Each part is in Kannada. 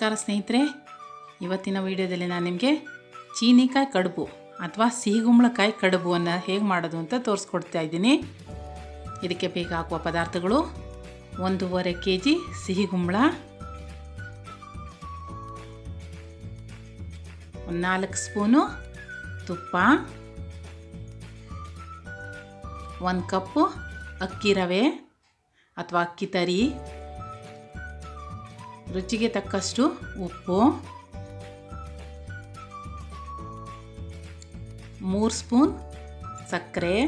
ನಮಸ್ಕಾರ ಸ್ನೇಹಿತರೆ, ಇವತ್ತಿನ ವಿಡಿಯೋದಲ್ಲಿ ನಾನು ನಿಮಗೆ ಚೀನಿಕಾಯಿ ಕಡುಬು ಅಥವಾ ಸಿಹಿಗುಂಬಳಕಾಯಿ ಕಡುಬುವನ್ನು ಹೇಗೆ ಮಾಡೋದು ಅಂತ ತೋರಿಸ್ಕೊಡ್ತಾ ಇದ್ದೀನಿ. ಇದಕ್ಕೆ ಬೇಕಾಗುವ ಪದಾರ್ಥಗಳು ಒಂದೂವರೆ ಕೆ ಜಿ ಸಿಹಿಗುಂಬಳ ನಾಲ್ಕು ಸ್ಪೂನು ತುಪ್ಪ, ಒಂದು ಕಪ್ಪು ಅಕ್ಕಿ ರವೆ ಅಥವಾ ಅಕ್ಕಿ ತರಿ ರುಚಿಗೆ ತಕ್ಕಷ್ಟು ಉಪ್ಪು. ಮೂರು ಸ್ಪೂನ್ ಸಕ್ಕರೆ.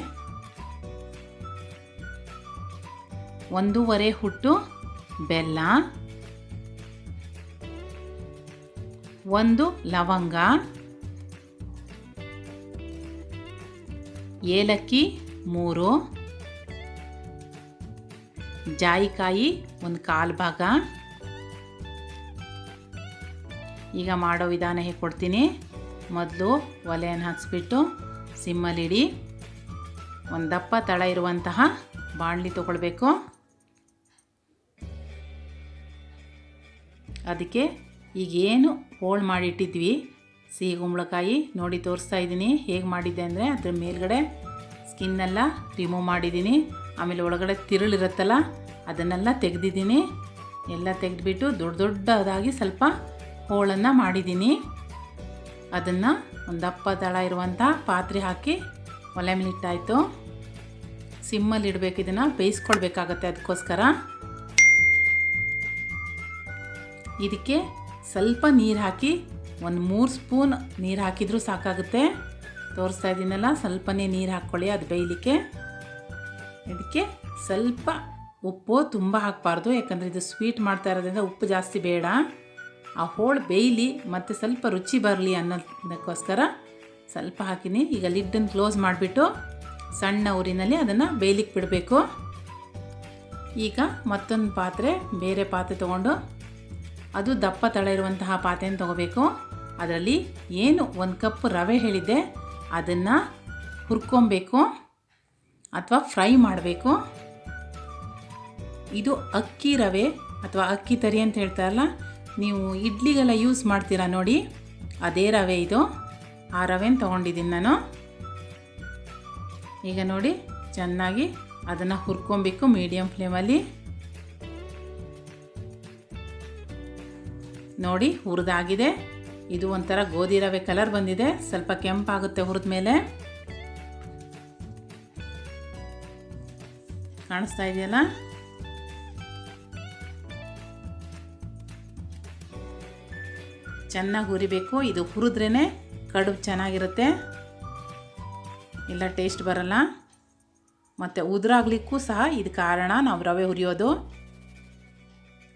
ಒಂದೂವರೆ ಹುಟ್ಟು ಬೆಲ್ಲ. ಒಂದು ಲವಂಗ. ಏಲಕ್ಕಿ ಮೂರು. ಜಾಯಿಕಾಯಿ ಒಂದು ಕಾಲು ಭಾಗ. ಈಗ ಮಾಡೋ ವಿಧಾನ ಹೇಗೆ ಕೊಡ್ತೀನಿ. ಮೊದಲು ಒಲೆಯನ್ನು ಹಾಕ್ಸ್ಬಿಟ್ಟು ಸಿಮ್ಮಲ್ಲಿಡಿ. ಒಂದು ದಪ್ಪ ತಳ ಇರುವಂತಹ ಬಾಣಲಿ ತೊಗೊಳ್ಬೇಕು. ಅದಕ್ಕೆ ಈಗೇನು ಹೋಳು ಮಾಡಿಟ್ಟಿದ್ವಿ, ಸಿಹಿ ಕುಂಬಳಕಾಯಿ ನೋಡಿ ತೋರಿಸ್ತಾ ಇದ್ದೀನಿ. ಹೇಗೆ ಮಾಡಿದ್ದೆ ಅಂದರೆ ಅದ್ರ ಮೇಲ್ಗಡೆ ಸ್ಕಿನ್ನೆಲ್ಲ ರಿಮೂವ್ ಮಾಡಿದ್ದೀನಿ. ಆಮೇಲೆ ಒಳಗಡೆ ತಿರುಳಿರುತ್ತಲ್ಲ ಅದನ್ನೆಲ್ಲ ತೆಗೆದಿದ್ದೀನಿ. ಎಲ್ಲ ತೆಗೆದ್ಬಿಟ್ಟು ದೊಡ್ಡ ದೊಡ್ಡದಾಗಿ ಸ್ವಲ್ಪ ಹೋಳನ್ನು ಮಾಡಿದ್ದೀನಿ. ಅದನ್ನು ಒಂದು ದಪ್ಪ ದಳ ಇರುವಂಥ ಪಾತ್ರೆ ಹಾಕಿ ಒಲೆ ಮೇಲೆ ಇಟ್ಟಾಯಿತು. ಸಿಮ್ಮಲ್ಲಿ ಇಡಬೇಕು, ಇದನ್ನು ಬೇಯಿಸ್ಕೊಳ್ಬೇಕಾಗತ್ತೆ ಅದಕ್ಕೋಸ್ಕರ ಇದಕ್ಕೆ ಸ್ವಲ್ಪ ನೀರು ಹಾಕಿ, ಒಂದು ಮೂರು ಸ್ಪೂನ್ ನೀರು ಹಾಕಿದರೂ ಸಾಕಾಗುತ್ತೆ. ತೋರಿಸ್ತಾ ಇದ್ದೀನಲ್ಲ ಸ್ವಲ್ಪನೇ ನೀರು ಹಾಕ್ಕೊಳ್ಳಿ ಅದು ಬೇಯಲಿಕ್ಕೆ. ಇದಕ್ಕೆ ಸ್ವಲ್ಪ ಉಪ್ಪು ತುಂಬ ಹಾಕಬಾರ್ದು, ಯಾಕಂದರೆ ಇದು ಸ್ವೀಟ್ ಮಾಡ್ತಾ ಇರೋದ್ರಿಂದ ಉಪ್ಪು ಜಾಸ್ತಿ ಬೇಡ. ಆ ಹೋಳು ಬೇಯಲಿ ಮತ್ತು ಸ್ವಲ್ಪ ರುಚಿ ಬರಲಿ ಅನ್ನೋದಕ್ಕೋಸ್ಕರ ಸ್ವಲ್ಪ ಹಾಕಿನಿ. ಈಗ ಲಿಡ್ಡನ್ನು ಕ್ಲೋಸ್ ಮಾಡಿಬಿಟ್ಟು ಸಣ್ಣ ಊರಿನಲ್ಲಿ ಅದನ್ನು ಬೇಯಲಿಕ್ಕೆ ಬಿಡಬೇಕು. ಈಗ ಮತ್ತೊಂದು ಪಾತ್ರೆ ಬೇರೆ ಪಾತ್ರೆ ತೊಗೊಂಡು ಅದು ದಪ್ಪ ತಳ ಇರುವಂತಹ ಪಾತ್ರೆನ ತೊಗೋಬೇಕು. ಅದರಲ್ಲಿ ಏನು ಒಂದು ಕಪ್ ರವೆ ಹೇಳಿದ್ದೆ, ಅದನ್ನು ಹುರ್ಕೊಬೇಕು ಅಥವಾ ಫ್ರೈ ಮಾಡಬೇಕು. ಇದು ಅಕ್ಕಿ ರವೆ ಅಥವಾ ಅಕ್ಕಿ ತರಿ ಅಂತ ಹೇಳ್ತಾರಲ್ಲ ನೀವು ಇಡ್ಲಿಗೆಲ್ಲ ಯೂಸ್ ಮಾಡ್ತೀರಾ ನೋಡಿ? ಅದೇ ರವೆ ಇದು. ಆ ರವೆನ ತೊಗೊಂಡಿದ್ದೀನಿ ನಾನು. ಈಗ ನೋಡಿ, ಚೆನ್ನಾಗಿ ಅದನ್ನು ಹುರ್ಕೊಬೇಕು ಮೀಡಿಯಮ್ ಫ್ಲೇಮಲ್ಲಿ ನೋಡಿ, ಹುರಿದಾಗಿದೆ. ಇದು ಒಂಥರ ಗೋಧಿ ರವೆ ಕಲರ್ ಬಂದಿದೆ. ಸ್ವಲ್ಪ ಕೆಂಪಾಗುತ್ತೆ ಹುರಿದ ಮೇಲೆ ಕಾಣಿಸ್ತಾ ಇದೆಯಲ್ಲ? ಚೆನ್ನಾಗಿ ಹುರಿಬೇಕು. ಇದು ಹುರಿದ್ರೇ ಕಡುಬು ಚೆನ್ನಾಗಿರುತ್ತೆ. ಇಲ್ಲ, ಟೇಸ್ಟ್ ಬರಲ್ಲ. ಮತ್ತು ಉದುರಾಗ್ಲಿಕ್ಕೂ ಸಹ ಇದು ಕಾರಣ ನಾವು ರವೆ ಹುರಿಯೋದು.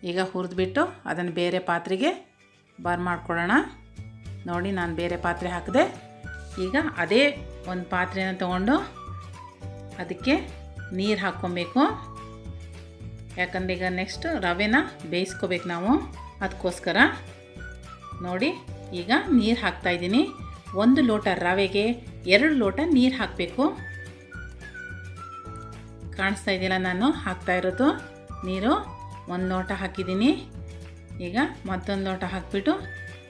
ಈಗ ಹುರಿದ್ಬಿಟ್ಟು ಅದನ್ನು ಬೇರೆ ಪಾತ್ರೆಗೆ ಬಾರ್ ಮಾಡ್ಕೊಳ್ಳೋಣ. ನೋಡಿ, ನಾನು ಬೇರೆ ಪಾತ್ರೆ ಹಾಕಿದೆ. ಈಗ ಅದೇ ಒಂದು ಪಾತ್ರೆನ ತಗೊಂಡು ಅದಕ್ಕೆ ನೀರು ಹಾಕ್ಕೊಬೇಕು. ಯಾಕಂದ್ರೆ ಈಗ ನೆಕ್ಸ್ಟ್ ರವೆನ ಬೇಯಿಸ್ಕೋಬೇಕು ನಾವು. ಅದಕ್ಕೋಸ್ಕರ ನೋಡಿ, ಈಗ ನೀರು ಹಾಕ್ತಾಯಿದ್ದೀನಿ ಒಂದು ಲೋಟ ರವೆಗೆ ಎರಡು ಲೋಟ ನೀರು ಹಾಕಬೇಕು. ಕಾಣಿಸ್ತಾ ಇದೆಯಲ್ಲ ನಾನು, ಹಾಕ್ತಾ ಇರೋದು ನೀರು. ಒಂದು ಲೋಟ ಹಾಕಿದ್ದೀನಿ. ಈಗ ಮತ್ತೊಂದು ಲೋಟ ಹಾಕಿಬಿಟ್ಟು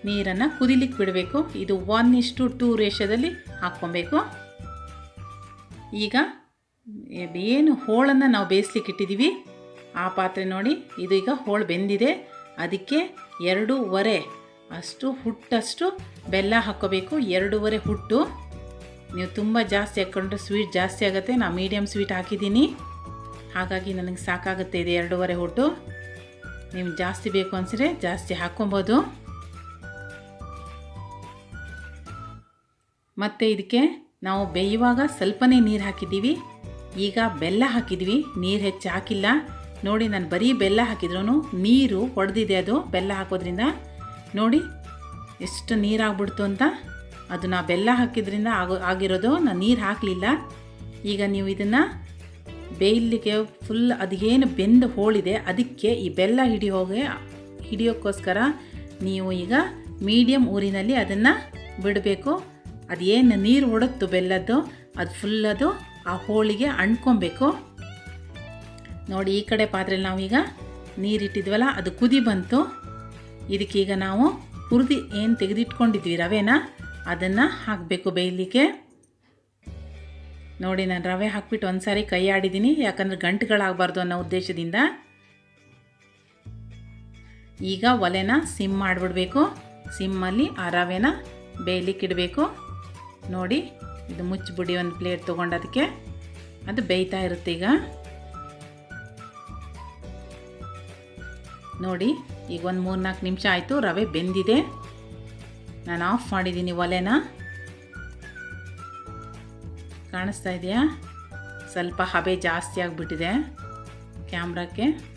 ನೀರನ್ನು ಕುದಿಲಿಕ್ಕೆ ಬಿಡಬೇಕು. ಇದು ಒನ್ ಇಷ್ಟು ಟೂ ರೇಷದಲ್ಲಿ ಹಾಕ್ಕೊಬೇಕು. ಈಗ ಏನು ಹೋಳನ್ನು ನಾವು ಬೇಯಿಸ್ಲಿಕ್ಕೆ ಇಟ್ಟಿದ್ದೀವಿ, ಆ ಪಾತ್ರೆ ನೋಡಿ, ಇದು ಈಗ ಹೋಳು ಬೆಂದಿದೆ. ಅದಕ್ಕೆ ಎರಡೂವರೆ ಅಷ್ಟು ಹುಟ್ಟಷ್ಟು ಬೆಲ್ಲ ಹಾಕ್ಕೋಬೇಕು ಎರಡೂವರೆ ಹುಟ್ಟು. ನೀವು ತುಂಬ ಜಾಸ್ತಿ ಹಾಕ್ಕೊಂಡ್ರೆ ಸ್ವೀಟ್ ಜಾಸ್ತಿ ಆಗುತ್ತೆ. ನಾನು ಮೀಡಿಯಮ್ ಸ್ವೀಟ್ ಹಾಕಿದ್ದೀನಿ. ಹಾಗಾಗಿ ನನಗೆ ಸಾಕಾಗುತ್ತೆ ಇದು ಎರಡೂವರೆ ಹುಟ್ಟು. ನೀವು ಜಾಸ್ತಿ ಬೇಕು ಅನಿಸಿದ್ರೆ ಜಾಸ್ತಿ ಹಾಕ್ಕೊಬೋದು ಮತ್ತು ಇದಕ್ಕೆ ನಾವು ಬೇಯುವಾಗ ಸ್ವಲ್ಪನೇ ನೀರು ಹಾಕಿದ್ದೀವಿ. ಈಗ ಬೆಲ್ಲ ಹಾಕಿದ್ವಿ ನೀರು ಹೆಚ್ಚು ಹಾಕಿಲ್ಲ ನೋಡಿ, ನಾನು ಬರೀ ಬೆಲ್ಲ ಹಾಕಿದ್ರೂ ನೀರು ಹೊಡೆದಿದೆ ಅದು. ಬೆಲ್ಲ ಹಾಕೋದ್ರಿಂದ ನೋಡಿ, ಎಷ್ಟು ನೀರಾಗ್ಬಿಡ್ತು ಅಂತ. ಅದು ನಾ ಬೆಲ್ಲ ಹಾಕಿದ್ರಿಂದ ಆಗೋ, ಆಗಿರೋದು ನಾನು ನೀರು ಹಾಕಲಿಲ್ಲ. ಈಗ ನೀವು ಇದನ್ನು ಬೇಯಲಿಕ್ಕೆ ಫುಲ್ ಅದೇನು ಬೆಂದು ಹೋಳಿದೆ, ಅದಕ್ಕೆ ಈ ಬೆಲ್ಲ ಹಿಡಿಯೋಗೆ, ಹಿಡಿಯೋಕ್ಕೋಸ್ಕರ ನೀವು ಈಗ ಮೀಡಿಯಮ್ ಊರಿನಲ್ಲಿ ಅದನ್ನು ಬಿಡಬೇಕು. ಅದೇನು ನೀರು ಒಡತ್ತು ಬೆಲ್ಲದ್ದು, ಅದು ಫುಲ್ ಅದು ಆ ಹೋಳಿಗೆ ಅಂಟ್ಕೊಬೇಕು. ನೋಡಿ, ಈ ಕಡೆ ಪಾತ್ರೆಯಲ್ಲಿ ನಾವೀಗ ನೀರಿಟ್ಟಿದ್ವಲ್ಲ, ಅದು ಕುದಿ ಬಂತು. ಇದಕ್ಕೀಗ ನಾವು ಹುರಿದು ಏನು ತೆಗೆದಿಟ್ಕೊಂಡಿದ್ವಿ ರವೆನ, ಅದನ್ನು ಹಾಕಬೇಕು ಬೇಯಲಿಕ್ಕೆ. ನೋಡಿ, ನಾನು ರವೆ ಹಾಕ್ಬಿಟ್ಟು ಒಂದು ಸಾರಿ ಕೈ ಆಡಿದ್ದೀನಿ ಯಾಕಂದರೆ ಗಂಟುಗಳಾಗಬಾರ್ದು ಅನ್ನೋ ಉದ್ದೇಶದಿಂದ. ಈಗ ಒಲೆನ ಸಿಮ್ ಮಾಡಿಬಿಡಬೇಕು. ಸಿಮ್ಮಲ್ಲಿ ಆ ರವೆನ ಬೇಯಲಿಕ್ಕೆ ಇಡಬೇಕು. ನೋಡಿ, ಇದು ಮುಚ್ಚಿಬಿಡಿ ಒಂದು ಪ್ಲೇಟ್ ತೊಗೊಂಡದಕ್ಕೆ ಅದು ಬೇಯ್ತಾ ಇರುತ್ತೆ ಈಗ. ನೋಡಿ ಈಗ ಒಂದು ಮೂರು ನಾಲ್ಕು ನಿಮಿಷ ಆಯಿತು, ರವೆ ಬೆಂದಿದೆ. ನಾನು ಆಫ್ ಮಾಡಿದ್ದೀನಿ ಒಲೆನ. ಕಾಣಿಸ್ತಾ ಇದೆಯಾ? ಸ್ವಲ್ಪ ಹಬೆ ಜಾಸ್ತಿ ಆಗಿಬಿಟ್ಟಿದೆ ಕ್ಯಾಮ್ರಾಕ್ಕೆ.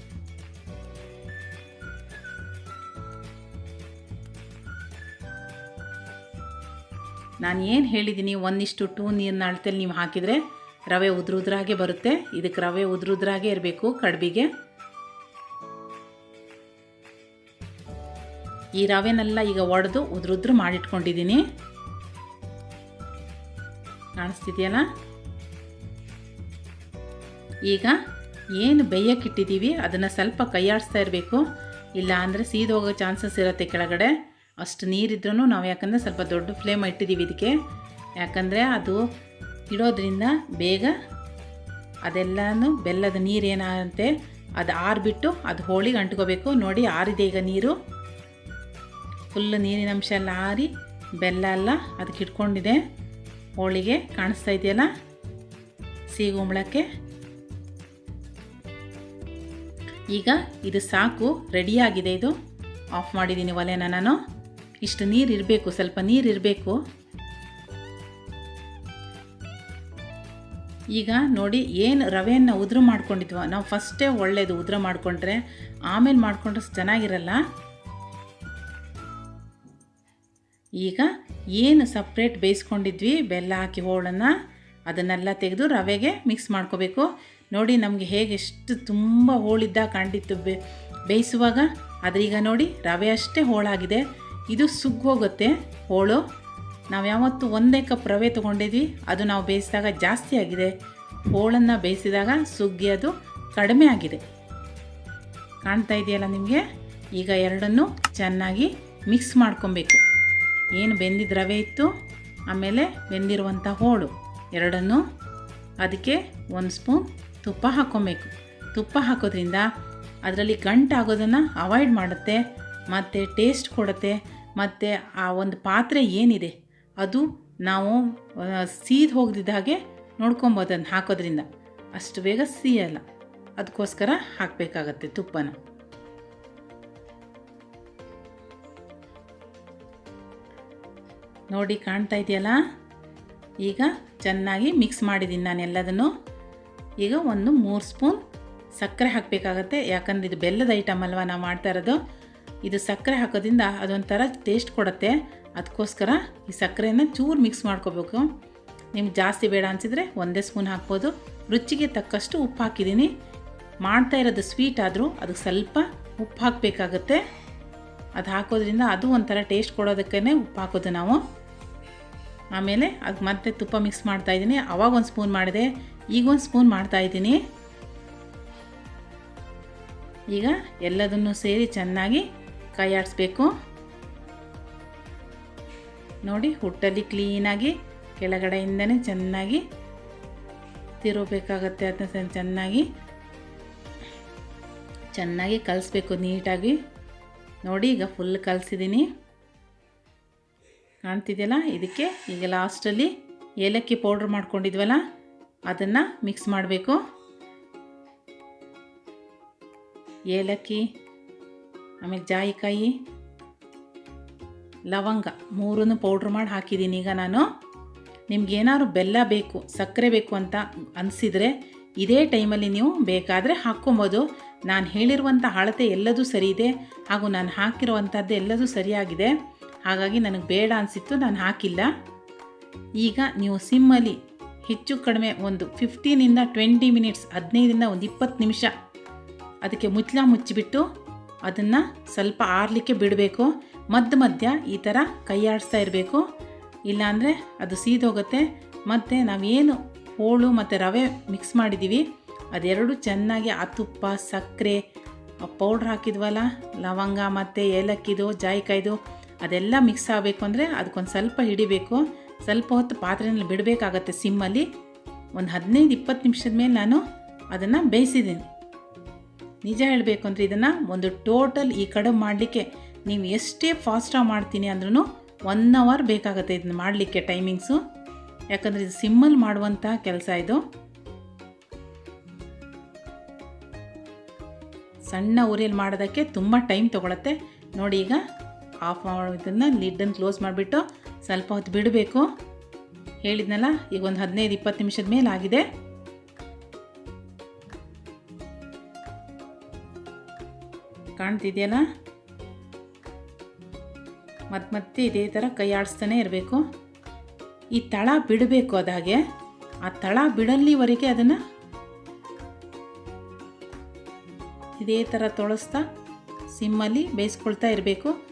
ನಾನು ಏನು ಹೇಳಿದ್ದೀನಿ ಒಂದಿಷ್ಟು ಟೂ ನೀರಿನ ಅಳತೆಯಲ್ಲಿ ನೀವು ಹಾಕಿದರೆ ರವೆ ಉದ್ರುದ್ರಾಗೆ ಬರುತ್ತೆ. ಇದಕ್ಕೆ ರವೆ ಉದ್ರುದ್ರಾಗೆ ಇರಬೇಕು ಕಡ್ಬಿಗೆ. ಈ ರವೆನೆಲ್ಲ ಈಗ ಒಡೆದು ಉದ್ರುದ್ರು ಮಾಡಿಟ್ಕೊಂಡಿದ್ದೀನಿ. ಕಾಣಿಸ್ತಿದೆಯಲ್ಲ? ಈಗ ಏನು ಬೇಯಕ್ಕಿಟ್ಟಿದ್ದೀವಿ ಅದನ್ನು ಸ್ವಲ್ಪ ಕೈಯಾಡಿಸ್ತಾ ಇರಬೇಕು. ಇಲ್ಲ ಅಂದರೆ ಸೀದೋಗೋ ಚಾನ್ಸಸ್ ಇರುತ್ತೆ ಕೆಳಗಡೆ. ಅಷ್ಟು ನೀರಿದ್ರೂ ನಾವು ಯಾಕಂದರೆ ಸ್ವಲ್ಪ ದೊಡ್ಡ ಫ್ಲೇಮ್ ಇಟ್ಟಿದ್ದೀವಿ ಇದಕ್ಕೆ. ಯಾಕಂದರೆ ಅದು ಇಡೋದ್ರಿಂದ ಬೇಗ ಅದೆಲ್ಲನೂ ಬೆಲ್ಲದ ನೀರು ಏನಾಗುತ್ತೆ, ಅದು ಆರಿಬಿಟ್ಟು ಅದು ಹೋಳಿಗೆ ಅಂಟ್ಕೋಬೇಕು. ನೋಡಿ ಆರಿದೆ ಈಗ ನೀರು. ಫುಲ್ ನೀರಿನ ಅಂಶ ಎಲ್ಲ ಆರಿ ಬೆಲ್ಲ ಎಲ್ಲ ಅದಕ್ಕೆ ಇಟ್ಕೊಂಡಿದೆ. ಹೋಳಿಗೆ ಕಾಣಿಸ್ತಾ ಇದೆಯಲ್ಲ? ಸೀಗುಂಬಳಕ್ಕೆ ಈಗ ಇದು ಸಾಕು ರೆಡಿಯಾಗಿದೆ ಇದು. ಆಫ್ ಮಾಡಿದ್ದೀನಿ ಒಲೆನ ನಾನು. ಇಷ್ಟು ನೀರು ಇರಬೇಕು, ಸ್ವಲ್ಪ ನೀರು ಇರಬೇಕು. ಈಗ ನೋಡಿ ಏನು ರವೆಯನ್ನು ಉದುರು ಮಾಡ್ಕೊಂಡಿದ್ವ. ನಾವು ಫಸ್ಟೇ ಒಳ್ಳೆಯದು ಉದುರು ಮಾಡಿಕೊಂಡ್ರೆ, ಆಮೇಲೆ ಮಾಡಿಕೊಂಡ್ರೆ ಚೆನ್ನಾಗಿರಲ್ಲ. ಈಗ ಏನು ಸಪ್ರೇಟ್ ಬೇಯಿಸ್ಕೊಂಡಿದ್ವಿ, ಬೆಲ್ಲ ಹಾಕಿ ಹೋಳನ್ನು ಅದನ್ನೆಲ್ಲ ತೆಗೆದು ರವೆಗೆ ಮಿಕ್ಸ್ ಮಾಡ್ಕೋಬೇಕು. ನೋಡಿ ನಮಗೆ ಹೇಗೆ ಎಷ್ಟು ತುಂಬ ಹೋಳಿದ್ದ ಕಂಡಿತ್ತು. ಬೇ, ಬೇಯಿಸುವಾಗ ಆದ್ರೀಗ ನೋಡಿ ರವೆ ಅಷ್ಟೇ ಹೋಳಾಗಿದೆ. ಇದು ಸುಗ್ಗೋಗುತ್ತೆ ಹೋಳು. ನಾವು ಯಾವತ್ತು ಒಂದೇ ಕಪ್ ರವೆ ತೊಗೊಂಡಿದ್ವಿ, ಅದು ನಾವು ಬೇಯಿಸಿದಾಗ ಜಾಸ್ತಿ ಆಗಿದೆ. ಹೋಳನ್ನು ಬೇಯಿಸಿದಾಗ ಸುಗ್ಗಿ ಅದು ಕಡಿಮೆ ಆಗಿದೆ. ಕಾಣ್ತಾ ಇದೆಯಲ್ಲ ನಿಮಗೆ? ಈಗ ಎರಡನ್ನೂ ಚೆನ್ನಾಗಿ ಮಿಕ್ಸ್ ಮಾಡ್ಕೊಬೇಕು. ಏನು ಬೆಂದಿದ್ದ ರವೆ ಇತ್ತು? ಆಮೇಲೆ ಬೆಂದಿರುವಂಥ ಹೋಳು. ಎರಡನ್ನು ಅದಕ್ಕೆ ಒಂದು ಸ್ಪೂನ್ ತುಪ್ಪ ಹಾಕ್ಕೊಬೇಕು ತುಪ್ಪ ಹಾಕೋದ್ರಿಂದ ಅದರಲ್ಲಿ ಗಂಟಾಗೋದನ್ನು ಅವಾಯ್ಡ್ ಮಾಡುತ್ತೆ, ಮತ್ತು ಟೇಸ್ಟ್ ಕೊಡುತ್ತೆ, ಮತ್ತು ಆ ಒಂದು ಪಾತ್ರೆ ಏನಿದೆ ಅದು ನಾವು ಸೀದ್ ಹೋಗದಿದ್ದ ಹಾಗೆ ನೋಡ್ಕೊಬೋದು ಅದನ್ನು ಹಾಕೋದ್ರಿಂದ. ಅಷ್ಟು ಬೇಗ ಸೀಯಲ್ಲ. ಅದಕ್ಕೋಸ್ಕರ ಹಾಕಬೇಕಾಗತ್ತೆ ತುಪ್ಪನ. ನೋಡಿ ಕಾಣ್ತಾ ಇದೆಯಲ್ಲ? ಈಗ ಚೆನ್ನಾಗಿ ಮಿಕ್ಸ್ ಮಾಡಿದ್ದೀನಿ ನಾನು ಎಲ್ಲದನ್ನು ಈಗ ಒಂದು ಮೂರು ಸ್ಪೂನ್ ಸಕ್ಕರೆ ಹಾಕಬೇಕಾಗತ್ತೆ. ಯಾಕಂದ್ರೆ ಇದು ಬೆಲ್ಲದ ಐಟಮ್ ಅಲ್ವಾ ನಾವು ಮಾಡ್ತಾ ಇರೋದು. ಇದು ಸಕ್ಕರೆ ಹಾಕೋದ್ರಿಂದ ಅದೊಂಥರ ಟೇಸ್ಟ್ ಕೊಡುತ್ತೆ. ಅದಕ್ಕೋಸ್ಕರ ಈ ಸಕ್ಕರೆಯನ್ನು ಚೂರು ಮಿಕ್ಸ್ ಮಾಡ್ಕೋಬೇಕು. ನಿಮ್ಗೆ ಜಾಸ್ತಿ ಬೇಡ ಅನಿಸಿದರೆ ಒಂದೇ ಸ್ಪೂನ್ ಹಾಕ್ಬೋದು. ರುಚಿಗೆ ತಕ್ಕಷ್ಟು ಉಪ್ಪು ಹಾಕಿದ್ದೀನಿ. ಮಾಡ್ತಾ ಇರೋದು ಸ್ವೀಟ್ ಆದರೂ ಅದಕ್ಕೆ ಸ್ವಲ್ಪ ಉಪ್ಪು ಹಾಕಬೇಕಾಗತ್ತೆ. ಅದು ಹಾಕೋದ್ರಿಂದ ಅದು ಒಂಥರ ಟೇಸ್ಟ್ ಕೊಡೋದಕ್ಕೇ ಉಪ್ಪು ಹಾಕೋದು ನಾವು. ಆಮೇಲೆ ಅದು ಮತ್ತೆ ತುಪ್ಪ ಮಿಕ್ಸ್ ಮಾಡ್ತಾ ಇದ್ದೀನಿ. ಅವಾಗ ಒಂದು ಸ್ಪೂನ್ ಮಾಡಿದೆ. ಈಗ ಒಂದು ಸ್ಪೂನ್ ಮಾಡ್ತಾ ಇದ್ದೀನಿ. ಈಗ ಎಲ್ಲದನ್ನು ಸೇರಿ ಚೆನ್ನಾಗಿ ಕೈ ಆಡಿಸ್ಬೇಕು. ನೋಡಿ ಹುಟ್ಟಲ್ಲಿ ಕ್ಲೀನಾಗಿ ಕೆಳಗಡೆಯಿಂದನೇ ಚೆನ್ನಾಗಿ ತಿರುಗಬೇಕಾಗತ್ತೆ. ಅದನ್ನ ಚೆನ್ನಾಗಿ ಚೆನ್ನಾಗಿ ಕಲಿಸ್ಬೇಕು ನೀಟಾಗಿ. ನೋಡಿ ಈಗ ಫುಲ್ ಕಲಿಸಿದ್ದೀನಿ. ಕಾಣ್ತಿದೆಯಲ್ಲ? ಇದಕ್ಕೆ ಈಗ ಲಾಸ್ಟಲ್ಲಿ ಏಲಕ್ಕಿ ಪೌಡ್ರ್ ಮಾಡ್ಕೊಂಡಿದ್ವಲ್ಲ? ಅದನ್ನು ಮಿಕ್ಸ್ ಮಾಡಬೇಕು. ಏಲಕ್ಕಿ, ಆಮೇಲೆ ಜಾಯಿಕಾಯಿ, ಲವಂಗ ಮೂರನ್ನು ಪೌಡ್ರ್ ಮಾಡಿ ಹಾಕಿದ್ದೀನಿ ಈಗ ನಾನು. ನಿಮ್ಗೇನಾದ್ರು ಬೆಲ್ಲ ಬೇಕು, ಸಕ್ಕರೆ ಬೇಕು ಅಂತ ಅನಿಸಿದರೆ ಇದೇ ಟೈಮಲ್ಲಿ ನೀವು ಬೇಕಾದರೆ ಹಾಕ್ಕೊಬೋದು. ನಾನು ಹೇಳಿರುವಂಥ ಅಳತೆ ಎಲ್ಲದೂ ಸರಿ ಇದೆ. ಹಾಗೂ ನಾನು ಹಾಕಿರುವಂಥದ್ದು ಎಲ್ಲದೂ ಸರಿಯಾಗಿದೆ. ಹಾಗಾಗಿ ನನಗೆ ಬೇಡ ಅನಿಸಿತ್ತು, ನಾನು ಹಾಕಿಲ್ಲ. ಈಗ ನೀವು ಸಿಮ್ಮಲ್ಲಿ ಹೆಚ್ಚು ಕಡಿಮೆ ಒಂದು ಫಿಫ್ಟೀನಿಂದ ಟ್ವೆಂಟಿ ಮಿನಿಟ್ಸ್ ಹದಿನೈದರಿಂದ ಒಂದು ಇಪ್ಪತ್ತು ನಿಮಿಷ ಅದಕ್ಕೆ ಮುಚ್ಚಲ ಮುಚ್ಚಿಬಿಟ್ಟು ಅದನ್ನು ಸ್ವಲ್ಪ ಆರಲಿಕ್ಕೆ ಬಿಡಬೇಕು. ಮಧ್ಯ ಮಧ್ಯ ಈ ಥರ ಕೈಯಾಡಿಸ್ತಾ ಇರಬೇಕು. ಇಲ್ಲಾಂದರೆ ಅದು ಸೀದೋಗುತ್ತೆ. ಮತ್ತು ನಾವೇನು ಹೋಳು ಮತ್ತು ರವೆ ಮಿಕ್ಸ್ ಮಾಡಿದ್ದೀವಿ ಅದೆರಡು ಚೆನ್ನಾಗಿ ಆ ತುಪ್ಪ, ಸಕ್ಕರೆ ಪೌಡ್ರ್ ಹಾಕಿದ್ವಲ್ಲ, ಲವಂಗ ಮತ್ತು ಏಲಕ್ಕಿದು, ಜಾಯಿಕಾಯ್ದು ಅದೆಲ್ಲ ಮಿಕ್ಸ್ ಆಗಬೇಕು ಅಂದರೆ ಅದಕ್ಕೊಂದು ಸ್ವಲ್ಪ ಹಿಡಿಬೇಕು. ಸ್ವಲ್ಪ ಹೊತ್ತು ಪಾತ್ರೆಯಲ್ಲಿ ಬಿಡಬೇಕಾಗತ್ತೆ ಸಿಮ್ಮಲ್ಲಿ ಒಂದು ಹದಿನೈದು ಇಪ್ಪತ್ತು ನಿಮಿಷದ ಮೇಲೆ ನಾನು ಅದನ್ನು ಬೇಯಿಸಿದ್ದೀನಿ. ನಿಜ ಹೇಳಬೇಕು ಅಂದರೆ ಇದನ್ನು ಒಂದು ಟೋಟಲ್ ಈ ಕಡೆ ಮಾಡಲಿಕ್ಕೆ ನೀವು ಎಷ್ಟೇ ಫಾಸ್ಟಾಗಿ ಮಾಡ್ತೀನಿ ಅಂದ್ರೂ ಒನ್ ಅವರ್ ಬೇಕಾಗುತ್ತೆ ಇದನ್ನ ಮಾಡಲಿಕ್ಕೆ ಟೈಮಿಂಗ್ಸು ಯಾಕಂದರೆ ಇದು ಸಿಮ್ಮಲ್ಲಿ ಮಾಡುವಂಥ ಕೆಲಸ ಇದು. ಸಣ್ಣ ಉರಿಯಲ್ಲಿ ಮಾಡೋದಕ್ಕೆ ತುಂಬ ಟೈಮ್ ತೊಗೊಳತ್ತೆ. ನೋಡಿ ಈಗ ಆಫ್ ಮಾಡೋದನ್ನು ಲಿಡ್ಡನ್ನು ಕ್ಲೋಸ್ ಮಾಡಿಬಿಟ್ಟು ಸ್ವಲ್ಪ ಹೊತ್ತು ಬಿಡಬೇಕು. ಹೇಳಿದ್ನಲ್ಲ, ಈಗ ಒಂದು ಹದಿನೈದು, ಇಪ್ಪತ್ತು ನಿಮಿಷದ ಮೇಲೆ ಆಗಿದೆ. ಕಾಣ್ತಿದೆಯಲ್ಲ? ಮತ್ತೆ ಮತ್ತೆ ಇದೇ ಥರ ಕೈ ಆಡಿಸ್ತಾನೆ ಇರಬೇಕು. ಈ ತಳ ಬಿಡಬೇಕು ಅದಾಗೆ. ಆ ತಳ ಬಿಡಲ್ಲಿವರೆಗೆ ಅದನ್ನು ಇದೇ ಥರ ತೊಳಸ್ತಾ, ಸಿಮ್ಮಲ್ಲಿ ಬೇಯಿಸ್ಕೊಳ್ತಾ ಇರಬೇಕು.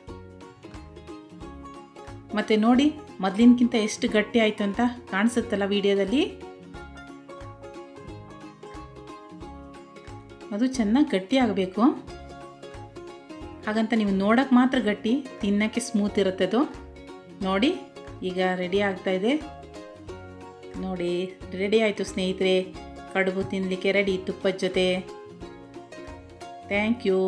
ಮತ್ತು ನೋಡಿ ಮೊದಲಿನಕ್ಕಿಂತ ಎಷ್ಟು ಗಟ್ಟಿ ಆಯಿತು ಅಂತ ಕಾಣಿಸುತ್ತಲ್ಲ ವಿಡಿಯೋದಲ್ಲಿ? ಅದು ಚೆನ್ನಾಗಿ ಗಟ್ಟಿ ಆಗಬೇಕು. ಹಾಗಂತ ನೀವು ನೋಡೋಕ್ಕೆ ಮಾತ್ರ ಗಟ್ಟಿ, ತಿನ್ನೋಕ್ಕೆ ಸ್ಮೂತ್ ಇರುತ್ತೆ ಅದು. ನೋಡಿ, ಈಗ ರೆಡಿ ಆಗ್ತಾ ಇದೆ. ನೋಡಿ ರೆಡಿ ಆಯಿತು ಸ್ನೇಹಿತರೆ. ಕಡುಬು ತಿನ್ನಲಿಕ್ಕೆ ರೆಡಿ ತುಪ್ಪದ ಜೊತೆ. Thank you